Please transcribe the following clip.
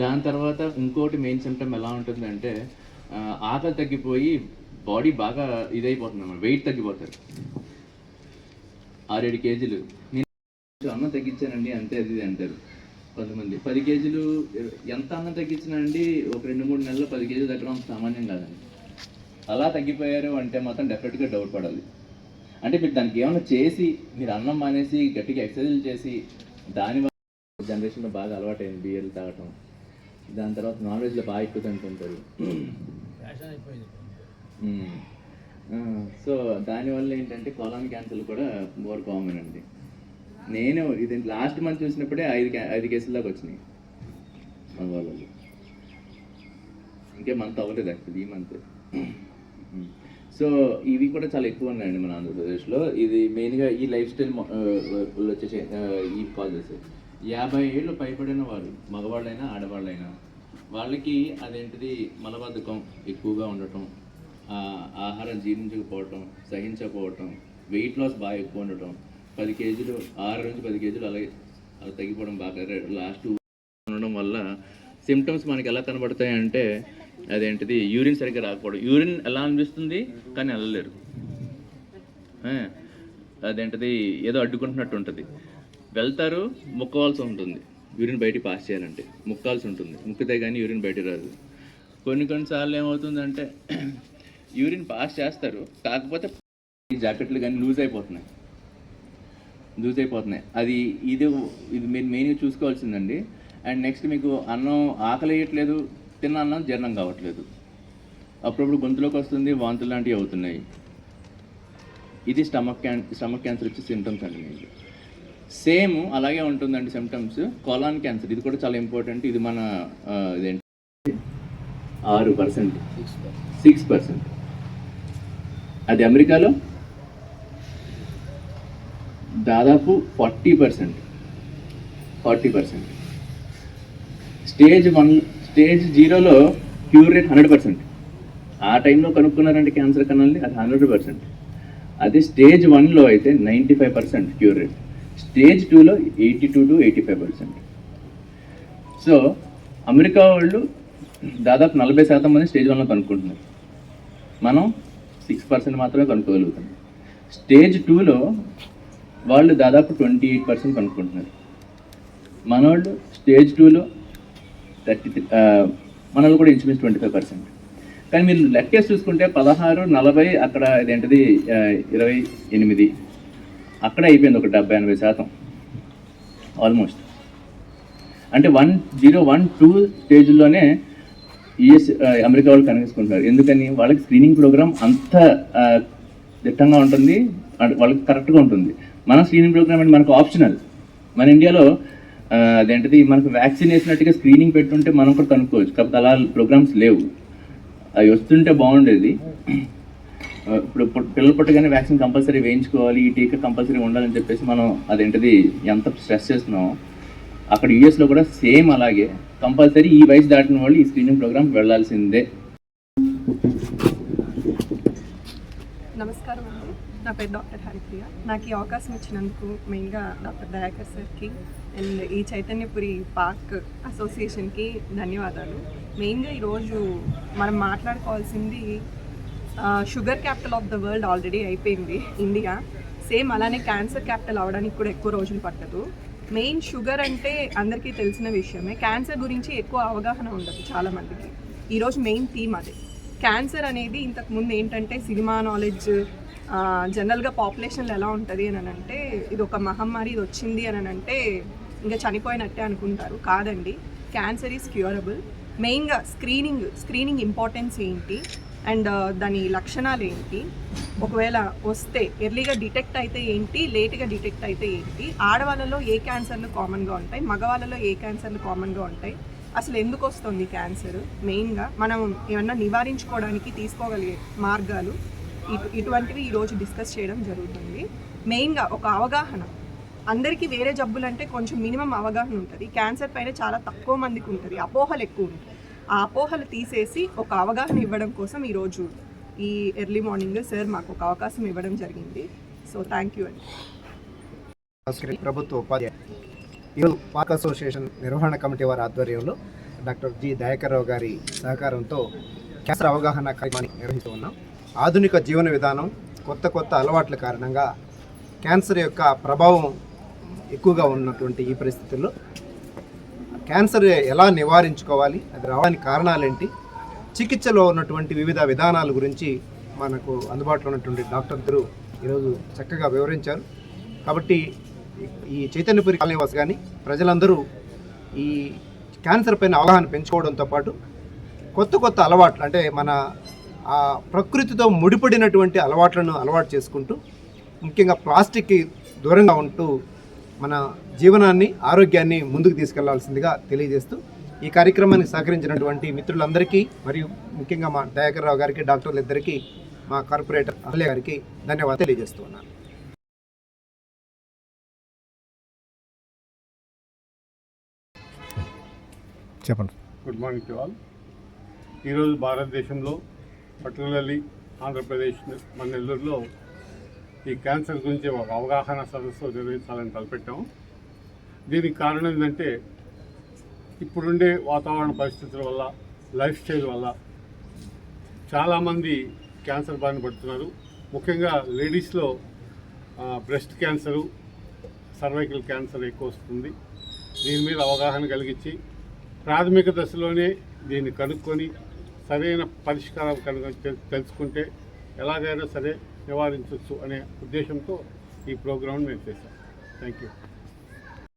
దాని తర్వాత ఇంకోటి మెయిన్ సిమ్టమ్ ఎలా ఉంటుందంటే ఆకలి తగ్గిపోయి బాడీ బాగా ఇదైపోతుంది అన్నమాట వెయిట్ తగ్గిపోతారు ఆరేడు కేజీలు. నేను అన్నం తగ్గించానండి అంతే అది ఇది అంటారు కొంతమంది. పది కేజీలు ఎంత అన్నం తగ్గించినండి ఒక రెండు మూడు నెలలు పది కేజీలు తగ్గడం సామాన్యం కాదండి. అలా తగ్గిపోయారు అంటే మాత్రం డెఫినెట్గా డౌట్ పడాలి. అంటే మీరు దానికి ఏమైనా చేసి మీరు అన్నం మానేసి గట్టిగా ఎక్సర్సైజ్ చేసి దాని జనరేషన్లో బాగా అలవాటైంది బియర్లు తాగటం. దాని తర్వాత నాన్ వెజ్లో బాగా ఎక్కువ తింటుంటారు. సో దానివల్ల ఏంటంటే కొలాన్ క్యాన్సర్ కూడా మోర్ కామన్ అండి. నేను ఇది లాస్ట్ మంత్ చూసినప్పుడే ఐదు ఐదు కేసుల దాకా వచ్చినాయి. మన వాళ్ళలో ఇంకే మంత్ అవ్వలేదు యాక్చువల్లీ ఈ మంత్. సో ఇవి కూడా చాలా ఎక్కువ ఉన్నాయండి మన ఆంధ్రప్రదేశ్లో. ఇది మెయిన్గా ఈ లైఫ్ స్టైల్ వచ్చేసి ఆ, ఈ కాజెస్ యాభై ఏళ్ళు పైబడిన వారు మగవాళ్ళైనా ఆడవాళ్ళైనా వాళ్ళకి అదేంటిది మలబద్ధకం ఎక్కువగా ఉండటం ఆహారం జీర్ణించకపోవటం సహించకపోవటం వెయిట్ లాస్ బాగా ఎక్కువ ఉండటం పది కేజీలు ఆరు నుంచి పది కేజీలు అలాగే అలా తగ్గిపోవడం బాగా లాస్ట్ ఉండడం వల్ల సిమ్టమ్స్ మనకి ఎలా కనబడతాయి అంటే అదేంటిది యూరిన్ సరిగ్గా రాకపోవడం. యూరిన్ ఎలా అనిపిస్తుంది? కానీ వెళ్ళలేరు అదేంటిది ఏదో అడ్డుకుంటున్నట్టు ఉంటుంది. వెళ్తారు ముక్కవలసి ఉంటుంది. యూరిన్ బయటికి పాస్ చేయాలంటే ముక్కాల్సి ఉంటుంది. ముక్కితే కానీ యూరిన్ బయట రాదు. కొన్ని కొన్నిసార్లు ఏమవుతుందంటే యూరిన్ పాస్ చేస్తారు. కాకపోతే ఈ జాకెట్లు కానీ లూజ్ అయిపోతున్నాయి. లూజ్ అయిపోతున్నాయి. అది ఇది ఇది మీరు మెయిన్గా చూసుకోవాల్సిందండి. అండ్ నెక్స్ట్ మీకు అన్నం ఆకలి వేయట్లేదు తిన్న అన్నం జీర్ణం కావట్లేదు. అప్పుడప్పుడు గొంతులోకి వస్తుంది వాంతులు లాంటివి అవుతున్నాయి. ఇది స్టమక్ క్యాన్ స్టమక్ క్యాన్సర్ వచ్చే సిమ్టమ్స్ అండి మీకు సేమ్ అలాగే ఉంటుందండి సిమ్టమ్స్ కొలాన్ క్యాన్సర్ ఇది కూడా చాలా ఇంపార్టెంట్ ఇది మన ఇదేంటి? ఆరు పర్సెంట్ సిక్స్ పర్సెంట్ అది అమెరికాలో? దాదాపు forty percent forty percent stage one stage జీరోలో క్యూర్ రేట్ హండ్రెడ్ పర్సెంట్. ఆ టైంలో కనుక్కున్నారంటే క్యాన్సర్ కనాలి అది హండ్రెడ్ పర్సెంట్. అదే స్టేజ్ వన్లో అయితే ninety five percent cure rate. Stage టూలో eighty two to eighty five percent. So America వాళ్ళు దాదాపు నలభై శాతం మంది స్టేజ్ వన్లో కనుక్కుంటున్నారు. మనం సిక్స్ పర్సెంట్ మాత్రమే కనుక్కోగలుగుతాం. స్టేజ్ టూలో వాళ్ళు దాదాపు ట్వంటీ ఎయిట్ పర్సెంట్ కనుక్కుంటున్నారు. మనోళ్ళు స్టేజ్ టూలో థర్టీ మనోళ్ళు కూడా ఇంచుమించు ట్వంటీ ఫైవ్ పర్సెంట్. కానీ మీరు లెక్కేసి చూసుకుంటే పదహారు నలభై అక్కడ ఇదేంటిది ఇరవై ఎనిమిది అక్కడ అయిపోయింది ఒక డెబ్బై ఎనభై శాతం. ఆల్మోస్ట్ అంటే వన్ జీరో వన్ టూ స్టేజ్లోనే యుఎస్ అమెరికా వాళ్ళు కనిపిస్తుంటారు. ఎందుకని? వాళ్ళకి స్క్రీనింగ్ ప్రోగ్రామ్ అంత దిట్టంగా ఉంటుంది. అండ్ వాళ్ళకి కరెక్ట్గా ఉంటుంది. మన స్క్రీనింగ్ ప్రోగ్రామ్ అంటే మనకు ఆప్షనల్. మన ఇండియాలో అదేంటిది? మనకు వ్యాక్సిన్ వేసినట్టుగా స్క్రీనింగ్ పెట్టుంటే మనం కూడా కనుక్కోవచ్చు. కాకపోతే అలా ప్రోగ్రామ్స్ లేవు. అవి వస్తుంటే బాగుండేది. ఇప్పుడు పిల్లలు పుట్టగానే వ్యాక్సిన్ కంపల్సరీ వేయించుకోవాలి ఈ టీకా కంపల్సరీ ఉండాలని చెప్పేసి మనం అదేంటిది ఎంత స్ట్రెస్ చేస్తున్నాం అక్కడ యూఎస్లో కూడా సేమ్ అలాగే కంపల్సరీ ఈ వయసు దాటిన వాళ్ళు ఈ స్క్రీనింగ్ ప్రోగ్రామ్ వెళ్ళాల్సిందే. నమస్కారం అండి. నా పేరు డాక్టర్ హరిప్రియ. నాకు ఈ అవకాశం ఇచ్చినందుకు మెయిన్గా డాక్టర్ దయాకర్ సార్కి అండ్ ఈ చైతన్యపురి పార్క్ అసోసియేషన్కి ధన్యవాదాలు. మెయిన్గా ఈరోజు మనం మాట్లాడుకోవాల్సింది sugar capital of the world already అయిపోయింది ఇండియా. సేమ్ అలానే క్యాన్సర్ క్యాపిటల్ అవడానికి కూడా ఎక్కువ రోజులు పట్టదు. మెయిన్ షుగర్ అంటే అందరికీ తెలిసిన విషయమే. క్యాన్సర్ గురించి ఎక్కువ అవగాహన ఉండదు చాలామందికి. ఈరోజు మెయిన్ థీమ్ అదే. క్యాన్సర్ అనేది ఇంతకు ముందు ఏంటంటే సినిమా నాలెడ్జ్ జనరల్గా పాపులేషన్లో ఎలా ఉంటుంది అని అంటే ఇది ఒక మహమ్మారి ఇది వచ్చింది అని అంటే ఇంకా చనిపోయినట్టే అనుకుంటారు. కాదండి. Cancer is curable. మెయిన్గా స్క్రీనింగ్ స్క్రీనింగ్ ఇంపార్టెన్స్ ఏంటి? అండ్ దాని లక్షణాలు ఏంటి? ఒకవేళ వస్తే ఎర్లీగా డిటెక్ట్ అయితే ఏంటి? లేట్గా డిటెక్ట్ అయితే ఏంటి? ఆడవాళ్ళలో ఏ క్యాన్సర్లు కామన్గా ఉంటాయి? మగవాళ్ళలో ఏ క్యాన్సర్లు కామన్గా ఉంటాయి? అసలు ఎందుకు వస్తుంది క్యాన్సర్ మెయిన్గా మనం ఏమన్నా నివారించుకోవడానికి తీసుకోగలిగే మార్గాలు ఇటు ఇటువంటివి ఈరోజు డిస్కస్ చేయడం జరుగుతుంది. మెయిన్గా ఒక అవగాహన. అందరికీ వేరే జబ్బులు అంటే కొంచెం మినిమం అవగాహన ఉంటుంది. క్యాన్సర్ పైన చాలా తక్కువ మందికి ఉంటుంది. అపోహలు ఎక్కువ ఉంటాయి. ఆ అపోహలు తీసేసి ఒక అవగాహన ఇవ్వడం కోసం ఈరోజు ఈ ఎర్లీ మార్నింగ్ సార్ మాకు ఒక అవకాశం ఇవ్వడం జరిగింది. సో థ్యాంక్ యూ అండి. ప్రభుత్వ ఉపాధ్యాయ ఈరోజు అసోసియేషన్ నిర్వహణ కమిటీ వారి ఆధ్వర్యంలో డాక్టర్ జి దయాకర్ రావు గారి సహకారంతో క్యాన్సర్ అవగాహన కార్యక్రమాన్ని నిర్వహిస్తూ ఉన్నాం. ఆధునిక జీవన విధానం కొత్త కొత్త అలవాట్ల కారణంగా క్యాన్సర్ యొక్క ప్రభావం ఎక్కువగా ఉన్నటువంటి ఈ పరిస్థితుల్లో క్యాన్సర్ ఎలా నివారించుకోవాలి అది రావడానికి కారణాలేంటి చికిత్సలో ఉన్నటువంటి వివిధ విధానాల గురించి మనకు అందుబాటులో ఉన్నటువంటి డాక్టర్ గారు ఈరోజు చక్కగా వివరించారు. కాబట్టి ఈ చైతన్యపురి కాలనీవాస్ కానీ ప్రజలందరూ ఈ క్యాన్సర్ పైన అవగాహన పెంచుకోవడంతో పాటు కొత్త కొత్త అలవాట్లు అంటే మన ఆ ప్రకృతితో ముడిపడినటువంటి అలవాట్లను అలవాటు చేసుకుంటూ ముఖ్యంగా ప్లాస్టిక్కి దూరంగా ఉంటూ మన జీవనాన్ని ఆరోగ్యాన్ని ముందుకు తీసుకెళ్ళాల్సిందిగా తెలియజేస్తూ ఈ కార్యక్రమానికి సహకరించినటువంటి మిత్రులందరికీ మరియు ముఖ్యంగా మా దయాకర్ రావు గారికి డాక్టర్లు ఇద్దరికి మా కార్పొరేటర్ అహల్య గారికి ధన్యవాదాలు తెలియజేస్తూ ఉన్నాను. చెప్పండి. Good morning to all. ఈరోజు భారతదేశంలో పర్టికులర్లీ ఆంధ్రప్రదేశ్ మన నెల్లూరులో ఈ క్యాన్సర్ గురించి ఒక అవగాహన సదస్సు నిర్వహించాలని తలపెట్టాము. దీనికి కారణం ఏంటంటే ఇప్పుడుండే వాతావరణ పరిస్థితుల వల్ల లైఫ్ స్టైల్ వల్ల చాలామంది క్యాన్సర్ బారిన పడుతున్నారు. ముఖ్యంగా లేడీస్లో బ్రెస్ట్ క్యాన్సరు సర్వైకల్ క్యాన్సర్ ఎక్కువ వస్తుంది. దీని మీద అవగాహన కలిగించి ప్రాథమిక దశలోనే దీన్ని కనుక్కొని సరైన పరిష్కారం కనుక తెలుసుకుంటే ఎలాగైనా సరే నివారించవచ్చు అనే ఉద్దేశంతో ఈ ప్రోగ్రాం నేను చేశాను థ్యాంక్ యూ